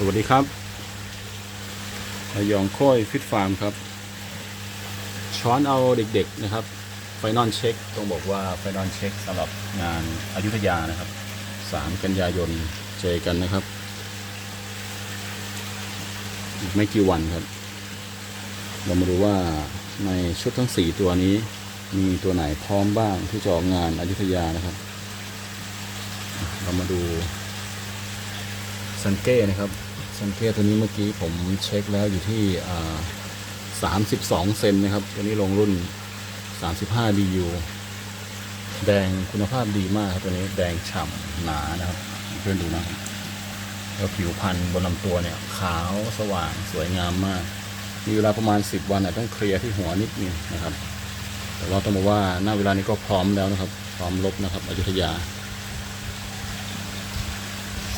สวัสดีครับระยองค่อยฟิตฟาร์มครับ ช้อนเอาเด็กๆนะครับ ไฟนอลเช็คต้องบอกว่าไฟนอลเช็คสำหรับงานอายุทยานะครับ 3 กันยายนเจอกันนะครับ อีกไม่กี่วันครับ เรามาดูว่าในชุดทั้ง 4 ตัวนี้ มีตัวไหนพร้อมบ้างที่จะออกงานอายุทยานะครับ เรามาดูซันเก้นะครับ ซันเก้ตัวนี้เมื่อกี้ผมเช็คแล้วอยู่ที่32เซนนะครับตัวนี้ลงรุ่น35 DU แดงคุณภาพดีมากครับตัวนี้แดงฉ่ำหนานะครับเพื่อนดูนะครับแล้วผิวพันธุ์บนลำตัวเนี่ย ขาวสว่างสวยงามมาก มีเวลาประมาณ 10 วันอาจต้องเคลียร์ที่หัวนิดนึงนะครับ แต่เราต้องบอกว่าหน้าเวลานี้ก็พร้อมแล้วนะครับ พร้อมลบนะครับอยุธยา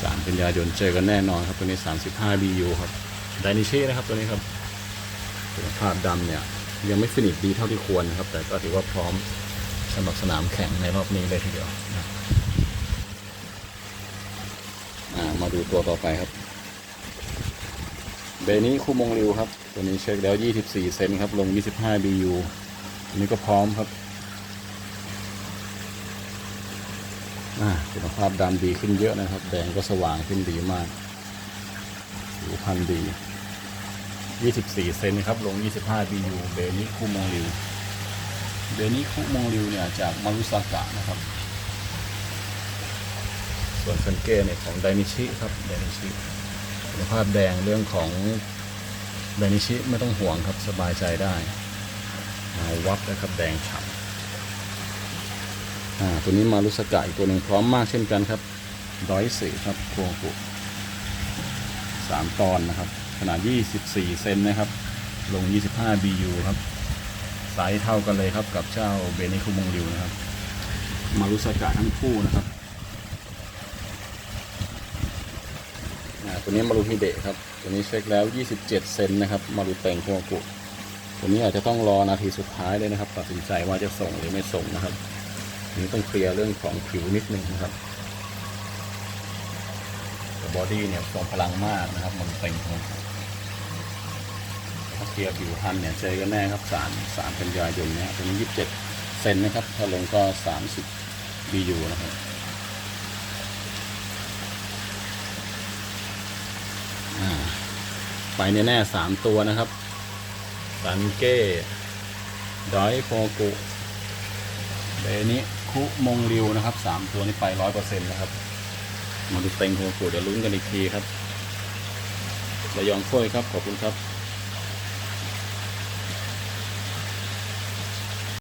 3กันยายนเจอกันแน่นอนครับตัวนี้ 35 BU ครับไดนิเช่นะครับตัวนี้ครับคุณภาพดำเนี่ยยังไม่ฟินิชดีเท่าที่ควรนะครับ แต่ก็ถือว่าพร้อมสำหรับสนามแข่งในรอบนี้เลยทีเดียวนะมาดูตัวต่อไปครับเบนี้คู่มงริวครับ ตัวนี้เช็คแล้ว 24 เซนครับ ลง 25 BU อันนี้ก็พร้อมครับอ่า คุณภาพดำดีขึ้นเยอะนะครับ แดงก็สว่างขึ้นดีมากผิวพันดี 24 เซนครับ ลง 25 BU เบนี้คูมงริว เบนี้คุมงริวเนี่ยจากมารุสากะนะครับ ส่วนเซนเก้เนี่ยของไดนิชิครับ ไดนิชิคุณภาพแดงเรื่องของไดนิชิไม่ต้องห่วงครับ สบายใจได้ เอาวับนะครับ แดงฉ่ำ อ่าตัวนี้มารุสากะอีกตัวหนึ่งพร้อมมากเช่นกันครับร้อยสี่ครับโครงกุสามตอนนะครับ ขนาด 24 เซนนะครับ ลง 25 BU ครับไซส์เท่ากันเลยครับกับเจ้าเบนิคุมงริวนะครับ มารุสากะทั้งคู่นะครับตัวนี้มารุฮิเดะครับ ตัวนี้เช็คแล้ว 27 เซนนะครับมารุเต็งโคกุตัวนี้อาจจะต้องรอนาทีสุดท้ายเลยนะครับ ตัดสินใจว่าจะส่งหรือไม่ส่งนะครับ นี้ต้องเคลียร์เรื่องของผิวนิดนึงนะครับแต่บอดี้เนี่ยทรงพลังมากนะครับ มันเต็งถ้าเคลียร์ผิวพันเนี่ยเจอกันแน่ครับสามสามกันยายนเนี่ยตัวนี้ยี่สิบเจ็ดเซนนะครับ ถ้าลงก็สามสิบ BU นะครับอ่าไปแน่ๆสามตัวนะครับสันเก้ดอยโคกุเบนิ คุมงริวนะครับสามตัวนี้ไปร้อยเปอร์เซ็นต์นะครับ มาดูเต็งโคกุเดี๋ยวลุ้นกันอีกทีครับระยองถ้วยครับ ขอบคุณครับ